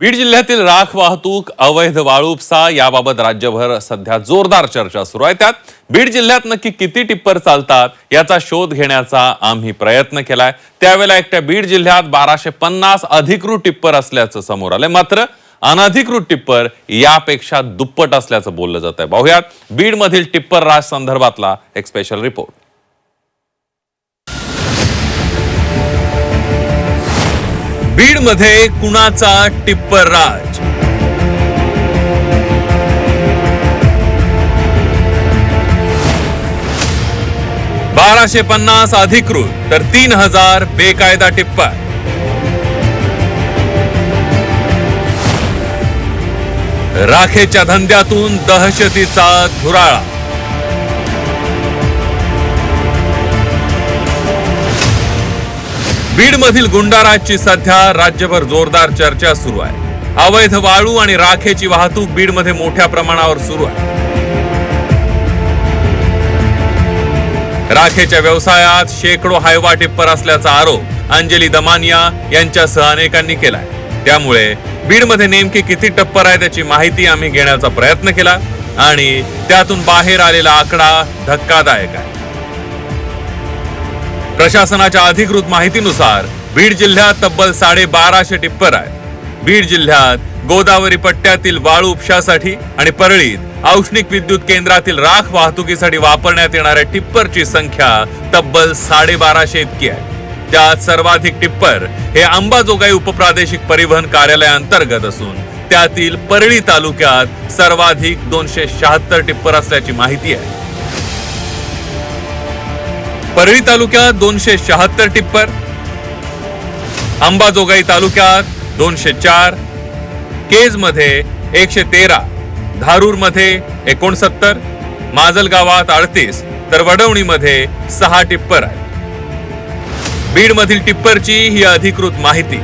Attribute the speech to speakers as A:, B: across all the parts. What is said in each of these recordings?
A: बीड जिल्ह्यातील राख वाहतूक अवैध वाळूपसा याबाबत राज्यभर सध्या जोरदार चर्चा सुरू आहे. त्यात बीड जिल्ह्यात नक्की किती टिप्पर चालतात याचा शोध घेण्याचा आम्ही प्रयत्न केलाय. त्यावेळेला एकट्या बीड जिल्ह्यात बाराशे पन्नास अधिकृत टिप्पर असल्याचं समोर आलंय. मात्र अनधिकृत टिप्पर यापेक्षा दुप्पट असल्याचं बोललं जात आहे पाहुयात बीडमधील टिप्पर राज संदर्भातला एक स्पेशल रिपोर्ट बीडमध्ये कुणाचा टिप्पर राज बाराशे पन्नास अधिकृत तर तीन हजार बेकायदा टिप्पर. राखेच्या धंद्यातून दहशतीचा धुराळा. बीड मधील गुंडाराजची सध्या राज्यभर जोरदार चर्चा सुरू आहे. अवैध वाळू आणि राखेची वाहतूक बीडमध्ये मोठ्या प्रमाणावर सुरू आहे. राखेच्या व्यवसायात शेकडो हायवा टिप्पर असल्याचा आरोप अंजली दमानिया यांच्यासह अनेकांनी केलाय. त्यामुळे बीडमध्ये नेमके किती टप्पर आहे त्याची माहिती आम्ही घेण्याचा प्रयत्न केला आणि त्यातून बाहेर आलेला आकडा धक्कादायक आहे. प्रशासनाच्या अधिकृत माहितीनुसार बीड जिल्ह्यात तब्बल साडे बाराशे टिप्पर आहेत. बीड जिल्ह्यात गोदावरी पट्ट्यातील वाळू उपशासाठी आणि परळीत औष्णिक विद्युत केंद्रातील राख वाहतुकीसाठी वापरण्यात येणाऱ्या टिप्परची संख्या तब्बल साडेबाराशे इतकी आहे. त्यात सर्वाधिक टिप्पर हे अंबाजोगाई उपप्रादेशिक परिवहन कार्यालयाअंतर्गत असून त्यातील परळी तालुक्यात सर्वाधिक दोनशे शहात्तर टिप्पर असल्याची माहिती आहे. परळी तालुक्यात दोनशे शहात्तर टिप्पर अंबाजोगाई तालुक्यात दोनशे चार केजमध्ये एकशे तेरा धारूरमध्ये एकोणसत्तर माजलगावात अडतीस तर वडवणीमध्ये सहा टिप्पर आहे बीडमधील टिप्परची ही अधिकृत माहिती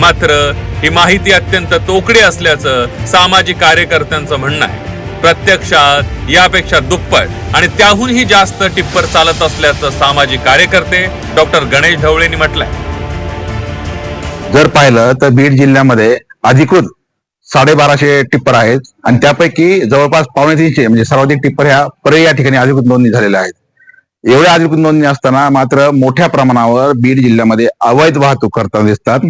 A: मात्र ही माहिती अत्यंत तोकडी असल्याचं सामाजिक कार्यकर्त्यांचं म्हणणं आहे. प्रत्यक्षात यापेक्षा दुप्पट आणि त्याहूनही जास्त टिप्पर चालत असल्याचं सामाजिक कार्यकर्ते डॉक्टर गणेश ढवळेंनी म्हटलंय.
B: जर पाहिलं तर बीड जिल्ह्यामध्ये अधिकृत साडेबाराशे टिप्पर आहेत आणि त्यापैकी जवळपास पावणे तीनशे म्हणजे सर्वाधिक टिप्पर ह्या परे या ठिकाणी अधिकृत नोंदणी झालेल्या आहेत. एवढ्या अधिकृत नोंदणी असताना मात्र मोठ्या प्रमाणावर बीड जिल्ह्यामध्ये अवैध वाहतूक करताना दिसतात.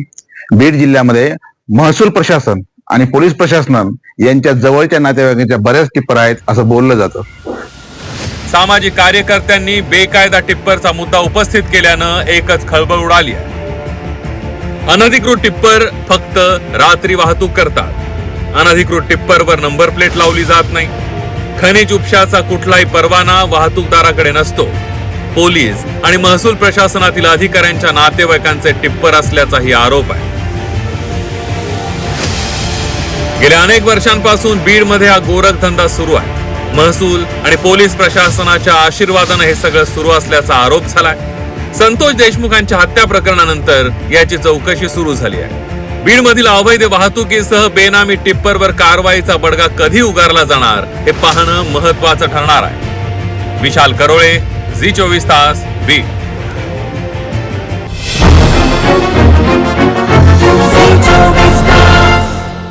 B: बीड जिल्ह्यामध्ये महसूल प्रशासन आणि पोलीस प्रशासन यांच्या जवळच्या नातेवाईकांच्या बऱ्याच टिप्पर आहेत असं बोललं जातं.
A: सामाजिक कार्यकर्त्यांनी बेकायदा टिप्परचा मुद्दा उपस्थित केल्यानं एकच खळबळ उडाली अनधिकृत टिप्पर फक्त रात्री वाहतूक करतात. अनधिकृत टिप्परवर नंबर प्लेट लावली जात नाही. खनिज उपशाचा कुठलाही परवाना वाहतूकदाराकडे नसतो. पोलीस आणि महसूल प्रशासनातील अधिकाऱ्यांच्या नातेवाईकांचे टिप्पर असल्याचाही आरोप आहे. गेल्या अनेक वर्षांपासून बीडमध्ये हा गोरखधंदा सुरू आहे. महसूल आणि पोलीस प्रशासनाच्या आशीर्वादानं हे सगळं सुरू असल्याचा आरोप झालाय. संतोष देशमुखांच्या हत्या प्रकरणानंतर याची चौकशी सुरू झाली आहे. बीडमधील अवैध वाहतुकीसह बेनामी टिप्परवर कारवाईचा बडगा कधी उगारला जाणार हे पाहणं महत्वाचं ठरणार आहे. विशाल करोळे झी चोवीस तास बीड.